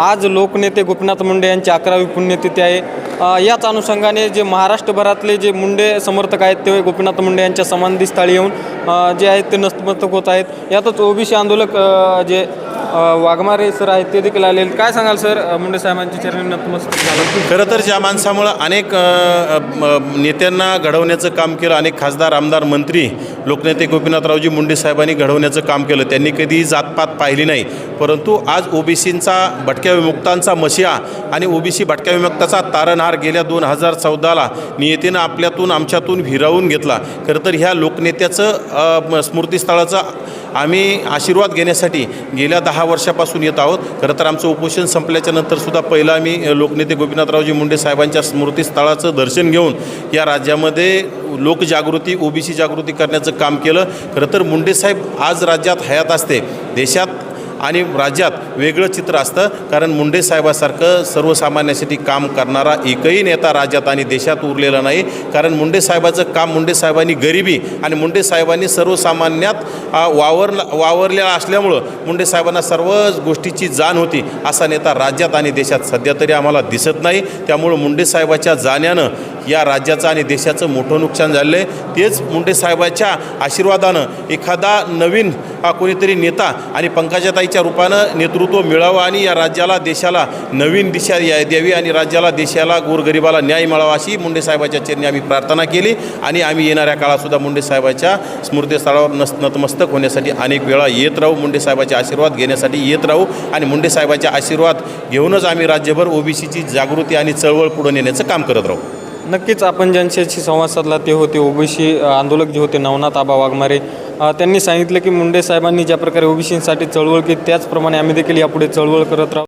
आज लोकनेते गोपीनाथ मुंडे यांची अकरावी पुण्यतिथी आहे. याच अनुषंगाने जे महाराष्ट्रभरातले जे मुंडे समर्थक आहेत ते गोपीनाथ मुंडे यांच्या समाधीस्थळी येऊन जे आहेत ते नस्तमस्तक होत आहेत. यातच ओबीसी आंदोलक जे वाघमारे सर आहेत ते देखील आले काय सांगाल सर? मुंडे साहेबांची चरणी नतमस्तक झालं खरं तर ज्या माणसामुळं अनेक नेत्यांना घडवण्याचं काम केलं अनेक खासदार आमदार मंत्री लोकनेते गोपीनाथरावजी मुंडे साहेबांनी घडवण्याचं काम केलं. त्यांनी कधी जातपात पाहिली नाही. परंतु आज ओबीसींचा भटक्या विमुक्तांचा मशिया आणि ओबीसी भटक्या विमुक्ताचा तारणहार गेल्या दोन हजार चौदाला नियतीनं आपल्यातून आमच्यातून हिरावून घेतला. खरं तर ह्या लोकनेत्याचं स्मृतीस्थळाचं आम्ही आशीर्वाद घेण्यासाठी गेल्या दहा वर्षापासून येत आहोत. खरं तर आमचं उपोषण संपल्याच्या नंतरसुद्धा पहिलं आम्ही लोकनेते गोपीनाथरावजी मुंडे साहेबांच्या स्मृतीस्थळाचं दर्शन घेऊन या राज्यामध्ये लोकजागृती ओबीसी जागृती करण्याचं काम केलं. खरं तर मुंडे साहेब आज राज्यात हयात असते. देशात आणि राज्यात वेगळं चित्र असतं कारण मुंडे साहेबासारखं सर्वसामान्यासाठी काम करणारा एकही नेता राज्यात आणि देशात उरलेला नाही. कारण मुंडे साहेबाचं काम मुंडे साहेबांनी गरिबी आणि मुंडे साहेबांनी सर्वसामान्यात वावर वावरलेला असल्यामुळं मुंडे साहेबांना सर्व गोष्टीची जाण होती. असा नेता राज्यात आणि देशात सध्या तरी आम्हाला दिसत नाही. त्यामुळं मुंडे साहेबाच्या जाण्यानं या राज्याचं आणि देशाचं मोठं नुकसान झालेलं आहे तेच मुंडे साहेबाच्या आशीर्वादानं एखादा नवीन हा कोणीतरी नेता आणि पंकजाताई पंकजाताईच्या रूपानं नेतृत्व मिळावं आणि या राज्याला देशाला नवीन दिशा या द्यावी आणि राज्याला देशाला गोरगरिबाला न्याय मिळावा अशी मुंडे साहेबाच्या चरणी आम्ही प्रार्थना केली आणि आम्ही येणाऱ्या काळातसुद्धा मुंडे साहेबाच्या स्मृतीस्थळावर नस नतमस्तक होण्यासाठी अनेक वेळा येत राहू मुंडे साहेबाचे आशीर्वाद घेण्यासाठी येत राहू आणि मुंडे साहेबाचे आशीर्वाद घेऊनच आम्ही राज्यभर ओबीसीची जागृती आणि चळवळ पुढे नेण्याचं काम करत राहू. नक्कीच आपण ज्यांच्याशी संवाद साधला ते होते ओबीसी आंदोलक जे होते नवनाथ आबा वाघमारे. त्यांनी सांगितलं की मुंडे साहेबांनी ज्या प्रकारे ओबीसीसाठी चळवळ केली त्याचप्रमाणे आम्ही देखील यापुढे चळवळ करत राहू.